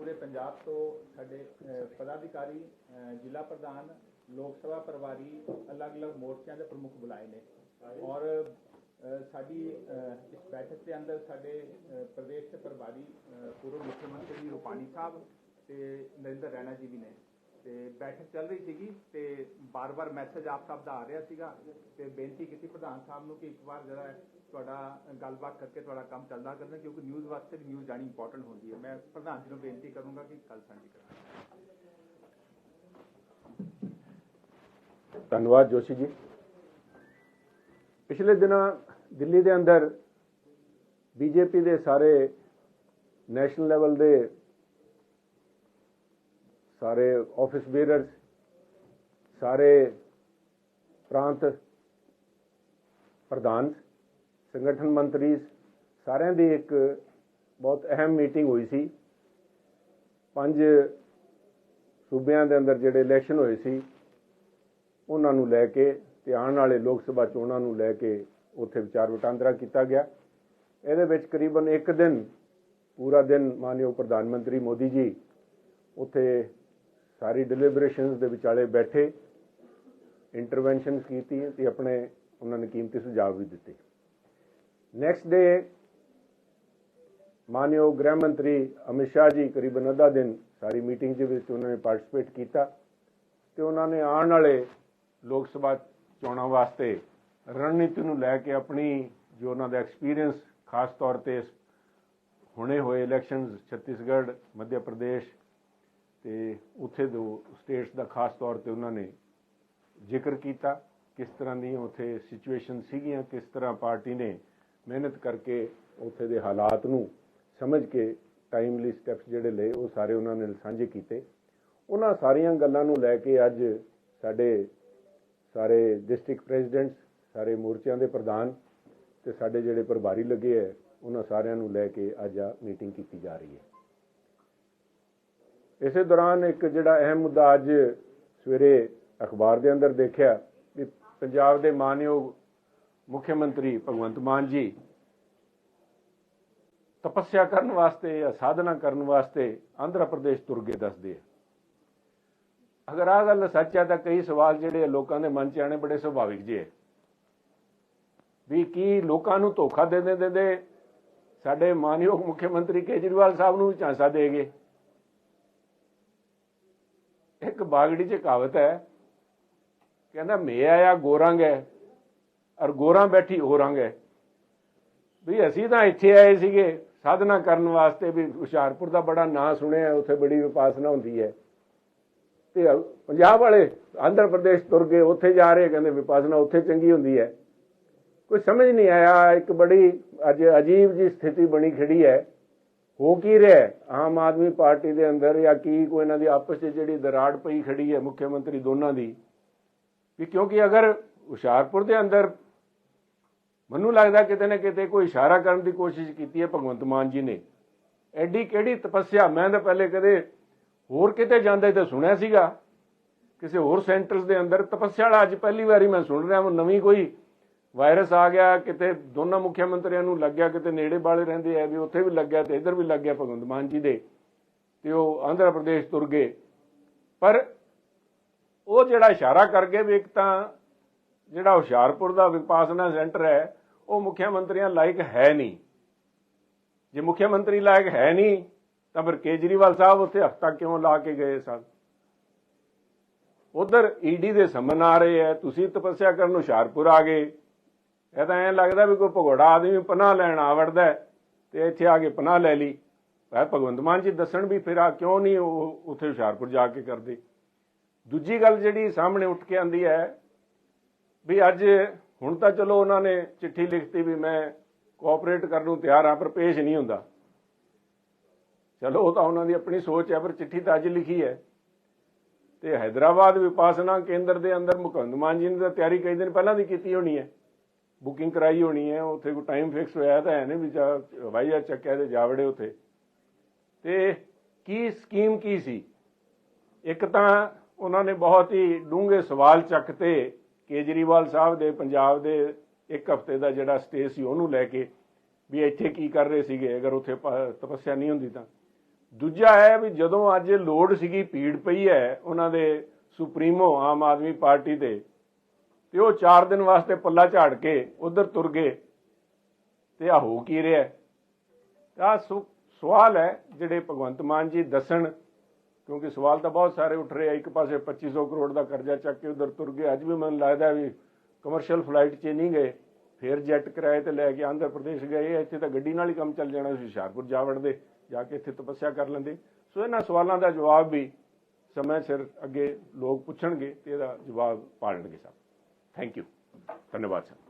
ਪੂਰੇ ਪੰਜਾਬ ਤੋਂ ਸਾਡੇ ਪਦਾਧਿਕਾਰੀ ਜ਼ਿਲ੍ਹਾ ਪ੍ਰਧਾਨ ਲੋਕ ਸਭਾ ਪ੍ਰਭਾਰੀ ਅਲੱਗ-ਅਲੱਗ ਮੋਰਚਿਆਂ ਦੇ ਪ੍ਰਮੁੱਖ ਬੁਲਾਏ ਨੇ। ਔਰ ਸਾਡੀ ਇਸ ਬੈਠਕ ਦੇ ਅੰਦਰ ਸਾਡੇ ਪ੍ਰਦੇਸ਼ ਦੇ ਪ੍ਰਭਾਰੀ ਅਹ, ਪੂਰਵ ਮੁੱਖ ਮੰਤਰੀ ਰੂਪਾਣੀ ਸਾਹਿਬ ਤੇ ਨਰਿੰਦਰ ਰੈਣਾ ਜੀ ਵੀ ਨੇ। ਤੇ ਬੈਠਕ ਚੱਲ ਰਹੀ ਸੀਗੀ ਤੇ ਬਾਰ-ਬਾਰ ਮੈਸੇਜ ਆਪ ਸਭ ਦਾ ਆ ਰਿਹਾ ਸੀਗਾ ਤੇ ਬੇਨਤੀ ਕੀਤੀ ਪ੍ਰਧਾਨ ਸਾਹਿਬ ਨੂੰ ਕਿ ਇੱਕ ਵਾਰ ਜਿਹੜਾ ਤੁਹਾਡਾ ਗੱਲਬਾਤ ਕਰਕੇ ਤੁਹਾਡਾ ਕੰਮ ਚੱਲਦਾ ਕਰਨਾ ਕਿਉਂਕਿ ਨਿਊਜ਼ ਵਾਸਤੇ ਵੀ ਨਿਊਜ਼ ਜਾਣੀ ਇੰਪੋਰਟੈਂਟ ਹੁੰਦੀ ਹੈ। ਮੈਂ ਪ੍ਰਧਾਨ ਜੀ ਨੂੰ ਬੇਨਤੀ ਕਰੂੰਗਾ ਕਿ ਕੱਲ ਸਾਂਝੀ ਕਰਾਂ ਧੰਨਵਾਦ ਜੋਸ਼ੀ ਜੀ। ਪਿਛਲੇ ਦਿਨਾਂ ਦਿੱਲੀ ਦੇ ਅੰਦਰ ਬੀਜੇਪੀ ਦੇ ਸਾਰੇ ਨੈਸ਼ਨਲ ਲੈਵਲ ਦੇ ਸਾਰੇ ਆਫਿਸ ਬੀਅਰਰਸ ਸਾਰੇ ਪ੍ਰਾਂਤ ਪ੍ਰਧਾਨ, ਸੰਗਠਨ ਮੰਤਰੀ ਸਾਰਿਆਂ ਦੀ ਇੱਕ ਬਹੁਤ ਅਹਿਮ ਮੀਟਿੰਗ ਹੋਈ ਸੀ। ਪੰਜ ਸੂਬਿਆਂ ਦੇ ਅੰਦਰ ਜਿਹੜੇ ਇਲੈਕਸ਼ਨ ਹੋਏ ਸੀ, ਉਹਨਾਂ ਨੂੰ ਲੈ ਕੇ ਤੇ ਆਉਣ ਵਾਲੇ ਲੋਕ ਸਭਾ ਚੋਣਾਂ ਨੂੰ ਲੈ ਕੇ ਉੱਥੇ ਵਿਚਾਰ ਵਟਾਂਦਰਾ ਕੀਤਾ ਗਿਆ। ਇਹਦੇ ਵਿੱਚ ਕਰੀਬਨ ਇੱਕ ਦਿਨ, ਪੂਰਾ ਦਿਨ ਮਾਨਯੋਗ ਪ੍ਰਧਾਨ ਮੰਤਰੀ ਮੋਦੀ ਜੀ ਉੱਥੇ ਸਾਰੀ ਡਿਲੀਬਰੇਸ਼ਨਸ ਦੇ ਵਿਚਾਲੇ ਬੈਠੇ ਇੰਟਰਵੈਂਸ਼ਨਸ ਕੀਤੀ ਤੇ ਆਪਣੇ, ਉਹਨਾਂ ਨੇ ਕੀਮਤੀ ਸੁਝਾਅ ਵੀ ਦਿੱਤੇ। ਨੈਕਸਟ ਡੇ ਮਾਨਯੋਗ ਗ੍ਰਹਿ ਮੰਤਰੀ ਅਮਿਤ ਸ਼ਾਹ ਜੀ ਕਰੀਬਨ ਅੱਧਾ ਦਿਨ ਸਾਰੀ ਮੀਟਿੰਗ ਦੇ ਵਿੱਚ ਉਹਨਾਂ ਨੇ ਪਾਰਟਿਸਿਪੇਟ ਕੀਤਾ ਤੇ ਉਹਨਾਂ ਨੇ ਆਉਣ ਵਾਲੇ ਲੋਕ ਸਭਾ ਚੋਣਾਂ ਵਾਸਤੇ ਰਣਨੀਤੀ ਨੂੰ ਲੈ ਕੇ ਆਪਣੀ ਜੋ ਉਹਨਾਂ ਦਾ ਐਕਸਪੀਰੀਅੰਸ ਖਾਸ ਤੌਰ ਤੇ ਹੁਣੇ ਹੋਏ ਇਲੈਕਸ਼ਨਸ ਛੱਤੀਸਗੜ੍ਹ ਮੱਧ ਪ੍ਰਦੇਸ਼ ਤੇ ਉੱਥੇ ਦੋ ਸਟੇਟਸ ਦਾ ਖਾਸ ਤੌਰ ਤੇ ਉਹਨਾਂ ਨੇ ਜ਼ਿਕਰ ਕੀਤਾ, ਕਿਸ ਤਰ੍ਹਾਂ ਦੀ ਉੱਥੇ ਸਿਚੁਏਸ਼ਨ ਸੀਗੀਆਂ, ਕਿਸ ਤਰ੍ਹਾਂ ਪਾਰਟੀ ਨੇ ਮਿਹਨਤ ਕਰਕੇ ਉੱਥੇ ਦੇ ਹਾਲਾਤ ਨੂੰ ਸਮਝ ਕੇ ਟਾਈਮਲੀ ਸਟੈਪਸ ਜਿਹੜੇ ਲਏ, ਉਹ ਸਾਰੇ ਉਹਨਾਂ ਨੇ ਸਾਂਝੇ ਕੀਤੇ। ਉਹਨਾਂ ਸਾਰੀਆਂ ਗੱਲਾਂ ਨੂੰ ਲੈ ਕੇ ਅੱਜ ਸਾਡੇ ਸਾਰੇ ਡਿਸਟ੍ਰਿਕਟ ਪ੍ਰੈਜ਼ੀਡੈਂਟਸ ਸਾਰੇ ਮੋਰਚਿਆਂ ਦੇ ਪ੍ਰਧਾਨ ਤੇ ਸਾਡੇ ਜਿਹੜੇ ਪ੍ਰਭਾਰੀ ਲੱਗੇ ਹੈ, ਉਹਨਾਂ ਸਾਰਿਆਂ ਨੂੰ ਲੈ ਕੇ ਅੱਜ ਆ ਮੀਟਿੰਗ ਕੀਤੀ ਜਾ ਰਹੀ ਹੈ। ਇਸੇ ਦੌਰਾਨ ਇੱਕ ਜਿਹੜਾ ਅਹਿਮ ਮੁੱਦਾ ਅੱਜ ਸਵੇਰੇ ਅਖਬਾਰ ਦੇ ਅੰਦਰ ਦੇਖਿਆ ਕਿ ਪੰਜਾਬ ਦੇ ਮਾਨਯੋਗ ਮੁੱਖ ਮੰਤਰੀ ਭਗਵੰਤ ਮਾਨ ਜੀ ਤਪੱਸਿਆ ਕਰਨ ਵਾਸਤੇ ਜਾਂ ਸਾਧਨਾ ਕਰਨ ਵਾਸਤੇ ਆਂਧਰਾ ਪ੍ਰਦੇਸ਼ ਤੁਰ ਗਏ ਦੱਸਦੇ ਆ। ਅਗਰ ਆ ਗੱਲ ਸੱਚ ਹੈ ਤਾਂ ਕਈ ਸਵਾਲ ਜਿਹੜੇ ਲੋਕਾਂ ਦੇ ਮਨ 'ਚ ਆਣੇ ਬੜੇ ਸੁਭਾਵਿਕ ਜਿਹੇ ਵੀ ਕੀ ਲੋਕਾਂ ਨੂੰ ਧੋਖਾ ਦੇ ਦਿੰਦੇ ਦੇ ਸਾਡੇ ਮਾਨਯੋਗ ਮੁੱਖ ਮੰਤਰੀ ਕੇਜਰੀਵਾਲ ਸਾਹਿਬ ਨੂੰ ਵੀ ਝਾਂਸਾ ਦੇਗੇ ਇੱਕ ਬਾਗੜੀ 'ਚ ਕਹਾਵਤ ਹੈ, ਕਹਿੰਦਾ ਮੈਂ ਆਇਆ ਗੋਰੰਗ ਹੈ ਔਰ ਗੋਰਾਂ ਬੈਠੀ ਹੋ ਹੈ। ਵੀ ਅਸੀਂ ਤਾਂ ਇੱਥੇ ਆਏ ਸੀਗੇ ਸਾਧਨਾ ਕਰਨ ਵਾਸਤੇ ਵੀ ਹੁਸ਼ਿਆਰਪੁਰ ਦਾ ਬੜਾ ਨਾਂ ਸੁਣਿਆ, ਉੱਥੇ ਬੜੀ ਵਿਪਾਸਨਾ ਹੁੰਦੀ ਹੈ। ਤੇ ਪੰਜਾਬ ਵਾਲੇ ਆਂਧਰ ਪ੍ਰਦੇਸ਼ ਤੁਰ ਗਏ, ਉੱਥੇ ਜਾ ਰਹੇ, ਕਹਿੰਦੇ ਵਿਪਾਸਨਾ ਉੱਥੇ ਚੰਗੀ ਹੁੰਦੀ ਹੈ। ਕੋਈ ਸਮਝ ਨਹੀਂ ਆਇਆ, ਇੱਕ ਬੜੀ ਅੱਜ ਅਜੀਬ ਜੀ ਸਥਿਤੀ ਬਣੀ ਖੜੀ ਹੈ। ਹੋ ਕੀ ਰਿਹਾ ਆਮ ਆਦਮੀ ਪਾਰਟੀ ਦੇ ਅੰਦਰ ਜਾਂ ਕੀ ਕੋਈ ਇਹਨਾਂ ਦੀ ਆਪਸ ਚ ਜਿਹੜੀ ਦਰਾੜ ਪਈ ਖੜੀ ਹੈ ਮੁੱਖ ਮੰਤਰੀ ਦੋਨਾਂ ਦੀ? ਵੀ ਕਿਉਂਕਿ ਅਗਰ ਹੁਸ਼ਿਆਰਪੁਰ ਦੇ ਅੰਦਰ ਮੈਨੂੰ ਲੱਗਦਾ ਕਿਤੇ ਨਾ ਕਿਤੇ ਕੋਈ ਇਸ਼ਾਰਾ ਕਰਨ ਦੀ ਕੋਸ਼ਿਸ਼ ਕੀਤੀ ਹੈ ਭਗਵੰਤ ਮਾਨ ਜੀ ਨੇ। ਐਡੀ ਕਿਹੜੀ ਤਪੱਸਿਆ? ਮੈਂ ਤਾਂ ਪਹਿਲੇ ਕਦੇ ਹੋਰ ਕਿਤੇ ਜਾਂਦੇ ਤੇ ਸੁਣਿਆ ਸੀਗਾ। ਕਿਸੇ ਹੋਰ ਸੈਂਟਰਸ ਦੇ ਅੰਦਰ ਤਪੱਸਿਆ ਵਾਲਾ ਅੱਜ ਪਹਿਲੀ ਵਾਰੀ ਮੈਂ ਸੁਣ ਰਿਹਾ ਹਾਂ ਨਵੀਂ ਕੋਈ ਵਾਇਰਸ ਆ ਗਿਆ, ਕਿਤੇ ਦੋਨਾਂ ਮੁੱਖ ਮੰਤਰੀਆਂ ਨੂੰ ਲੱਗਿਆ, ਕਿਤੇ ਨੇੜੇ ਵਾਲੇ ਰਹਿੰਦੇ ਆ ਵੀ ਉੱਥੇ ਵੀ ਲੱਗਿਆ ਤੇ ਇੱਧਰ ਵੀ ਲੱਗਿਆ ਭਗਵੰਤ ਮਾਨ ਜੀ ਦੇ, ਤੇ ਉਹ ਆਂਧਰਾ ਪ੍ਰਦੇਸ਼ ਤੁਰ ਗਏ। ਪਰ ਉਹ ਜਿਹੜਾ ਇਸ਼ਾਰਾ ਕਰ ਗਏ ਵੀ ਇੱਕ ਤਾਂ ਜਿਹੜਾ ਹੁਸ਼ਿਆਰਪੁਰ ਦਾ ਵਿਪਾਸਨਾ ਸੈਂਟਰ ਹੈ, ਉਹ ਮੁੱਖ ਮੰਤਰੀਆਂ ਲਾਇਕ ਹੈ ਨਹੀਂ। ਜੇ ਮੁੱਖ ਮੰਤਰੀ ਲਾਇਕ ਹੈ ਨਹੀਂ, ਤਾਂ ਫਿਰ ਕੇਜਰੀਵਾਲ ਸਾਹਿਬ ਉੱਥੇ ਹਫਤਾ ਕਿਉਂ ਲਾ ਕੇ ਗਏ ਸਨ? ਉਧਰ ਈਡੀ ਦੇ ਸਮਨ ਆ ਰਹੇ ਹੈ, ਤੁਸੀਂ ਤਪੱਸਿਆ ਕਰਨ ਹੁਸ਼ਿਆਰਪੁਰ ਆ ਗਏ। ਇਹ ਤਾਂ ਐਂ ਲੱਗਦਾ ਵੀ ਕੋਈ ਭਗੋੜਾ ਆਦਮੀ ਪਨਾਹ ਲੈਣ ਆਵੜਦਾ ਤੇ ਇੱਥੇ ਆ ਕੇ ਪਨਾਹ ਲੈ ਲਈ। ਭਾਈ ਭਗਵੰਤ ਮਾਨ ਜੀ ਦੱਸਣ ਵੀ ਫਿਰ ਆ ਕਿਉਂ ਨਹੀਂ ਉਹ ਉੱਥੇ ਹੁਸ਼ਿਆਰਪੁਰ ਜਾ ਕੇ ਕਰਦੇ। ਦੂਜੀ ਗੱਲ ਜਿਹੜੀ ਸਾਹਮਣੇ ਉੱਠ ਕੇ ਆਂਦੀ ਹੈ ਵੀ ਅੱਜ ਹੁਣ ਤਾਂ ਚਲੋ ਉਹਨਾਂ ਨੇ ਚਿੱਠੀ ਲਿਖਤੀ ਵੀ ਮੈਂ ਕੋਆਪਰੇਟ ਕਰਨ ਨੂੰ ਤਿਆਰ ਆ ਪਰ ਪੇਸ਼ ਨਹੀਂ ਹੁੰਦਾ। ਚਲੋ ਉਹ ਤਾਂ ਉਹਨਾਂ ਦੀ ਆਪਣੀ ਸੋਚ ਹੈ, ਪਰ ਚਿੱਠੀ ਤਾਂ ਅੱਜ ਲਿਖੀ ਹੈ। ਤੇ ਹైదరాబాద్ ਵਿਪਾਸਨਾ ਕੇਂਦਰ ਦੇ ਅੰਦਰ ਮੁਕੰਦ ਮਾਨ ਜੀ ਨੇ ਤਾਂ ਤਿਆਰੀ ਕਈ ਦਿਨ ਪਹਿਲਾਂ ਦੀ ਕੀਤੀ ਹੋਣੀ ਹੈ। ਬੁਕਿੰਗ ਕਰਾਈ ਹੋਣੀ ਹੈ, ਉੱਥੇ ਕੋਈ ਟਾਈਮ ਫਿਕਸ ਹੋਇਆ ਤਾਂ ਹੈ ਨਹੀਂ ਵੀ ਹਵਾਈ ਜਹਾਜ਼ ਚੱਕਿਆ ਤੇ ਜਾਵੜੇ ਉੱਥੇ। ਤੇ ਕੀ ਸਕੀਮ ਕੀ ਸੀ? ਇੱਕ ਤਾਂ ਉਹਨਾਂ ਨੇ ਬਹੁਤ ਹੀ ਡੂੰਘੇ ਸਵਾਲ ਚੱਕਤੇ ਕੇਜਰੀਵਾਲ ਸਾਹਿਬ ਦੇ, ਪੰਜਾਬ ਦੇ ਇੱਕ ਹਫ਼ਤੇ ਦਾ ਜਿਹੜਾ ਸਟੇ ਸੀ ਉਹਨੂੰ ਲੈ ਕੇ ਵੀ ਇੱਥੇ ਕੀ ਕਰ ਰਹੇ ਸੀਗੇ, ਅਗਰ ਉੱਥੇ ਤਪੱਸਿਆ ਨਹੀਂ ਹੁੰਦੀ ਤਾਂ। ਦੂਜਾ ਹੈ ਵੀ ਜਦੋਂ ਅੱਜ ਲੋੜ ਸੀਗੀ, ਭੀੜ ਪਈ ਹੈ, ਉਹਨਾਂ ਦੇ ਸੁਪਰੀਮੋ ਆਮ ਆਦਮੀ ਪਾਰਟੀ ਦੇ ਤੇ ਉਹ 4 ਦਿਨ ਵਾਸਤੇ ਪੱਲਾ ਝਾੜ ਕੇ ਉਧਰ ਤੁਰ ਗਏ। ਤੇ ਆ ਹੋ ਕੀ ਰਿਹਾ? ਆ ਸਵਾਲ ਹੈ ਜਿਹੜੇ ਭਗਵੰਤ ਮਾਨ ਜੀ ਦੱਸਣ, ਕਿਉਂਕਿ ਸਵਾਲ ਤਾਂ ਬਹੁਤ ਸਾਰੇ ਉੱਠ ਰਹੇ ਆ। ਇੱਕ ਪਾਸੇ 2500 ਕਰੋੜ ਦਾ ਕਰਜ਼ਾ ਚੱਕ ਕੇ ਉਧਰ ਤੁਰ ਗਏ। ਅੱਜ ਵੀ ਮੈਨੂੰ ਲੱਗਦਾ ਵੀ ਕਮਰਸ਼ੀਅਲ ਫਲਾਈਟ 'ਚ ਨਹੀਂ ਗਏ, ਫਿਰ ਜੈਟ ਕਿਰਾਏ ਤੇ ਲੈ ਕੇ ਆਂਧਰਾ ਪ੍ਰਦੇਸ਼ ਗਏ। ਇੱਥੇ ਤਾਂ ਗੱਡੀ ਨਾਲ ਹੀ ਕੰਮ ਚੱਲ ਜਾਣਾ ਸੀ, ਹੁਸ਼ਿਆਰਪੁਰ ਜਾ ਵੜਦੇ, ਜਾ ਕੇ ਇੱਥੇ ਤਪੱਸਿਆ ਕਰ ਲੈਂਦੇ। ਸੋ ਇਹਨਾਂ ਸਵਾਲਾਂ ਦਾ ਜਵਾਬ ਵੀ ਸਮੇਂ ਸਿਰ ਅੱਗੇ ਲੋਕ ਪੁੱਛਣਗੇ ਤੇ ਇਹਦਾ ਜਵਾਬ ਪਾੜਨਗੇ ਸਭ। ਥੈਂਕ ਯੂ ਧੰਨਵਾਦ ਸਰ